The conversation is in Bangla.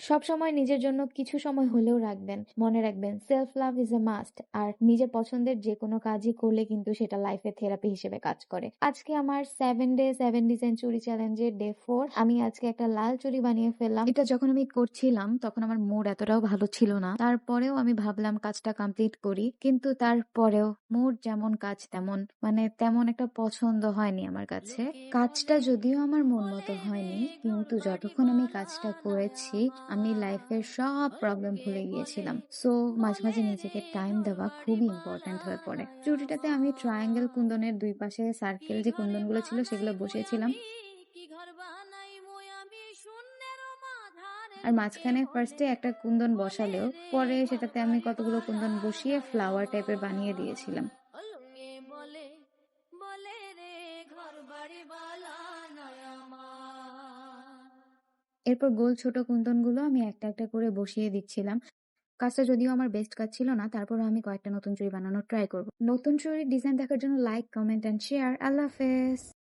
সবসময় নিজের জন্য কিছু সময় হলেও রাখবেন। মনে রাখবেন self love is a must. আর নিজের পছন্দের যেকোনো কাজই করলে কিন্তু সেটা লাইফে থেরাপি হিসেবে কাজ করে। আজকে আমার সেভেন ডে 7 ডিজাইন চুড়ি চ্যালেঞ্জের ডে 4 আমি আজকে একটা লাল চুরি বানিয়ে ফেললাম। এটা যখন আমি করছিলাম, তখন আমার মুড এতটাও ভালো ছিল না। তারপরেও আমি ভাবলাম কাজটা কমপ্লিট করি। কিন্তু তারপরেও মুড যেমন কাজ তেমন মানে তেমন একটা পছন্দ হয়নি আমার কাছে। কাজটা যদিও আমার মন মতো হয়নি, কিন্তু যতক্ষণ আমি কাজটা করেছি আমি লাইফের সব প্রবলেম ভুলে গিয়েছিলাম। সো মাঝে মাঝে নিজেকে টাইম দেওয়া খুবই ইম্পর্ট্যান্ট হয়ে পড়ে। চুড়িটাতে আমি ট্রায়াঙ্গেল কুন্দনের দুই পাশে সার্কেল যে কুন্দনগুলো ছিল সেগুলো বসিয়েছিলাম। আর মাঝখানে ফার্স্টে একটা কুন্দন বসালেও পরে সেটাতে আমি কতগুলো কুন্দন বসিয়ে ফ্লাওয়ার টাইপের বানিয়ে দিয়েছিলাম। এরপর গোল ছোট কুন্দনগুলো আমি একটা একটা করে বসিয়ে দিচ্ছিলাম। কাজটা যদিও আমার বেস্ট কাজ ছিল না তারপর আমি কয়েকটা নতুন চুড়ি বানানোর ট্রাই করব। নতুন চুড়ির ডিজাইন দেখার জন্য লাইক, কমেন্ট অ্যান্ড শেয়ার। আল্লাহ হাফেজ।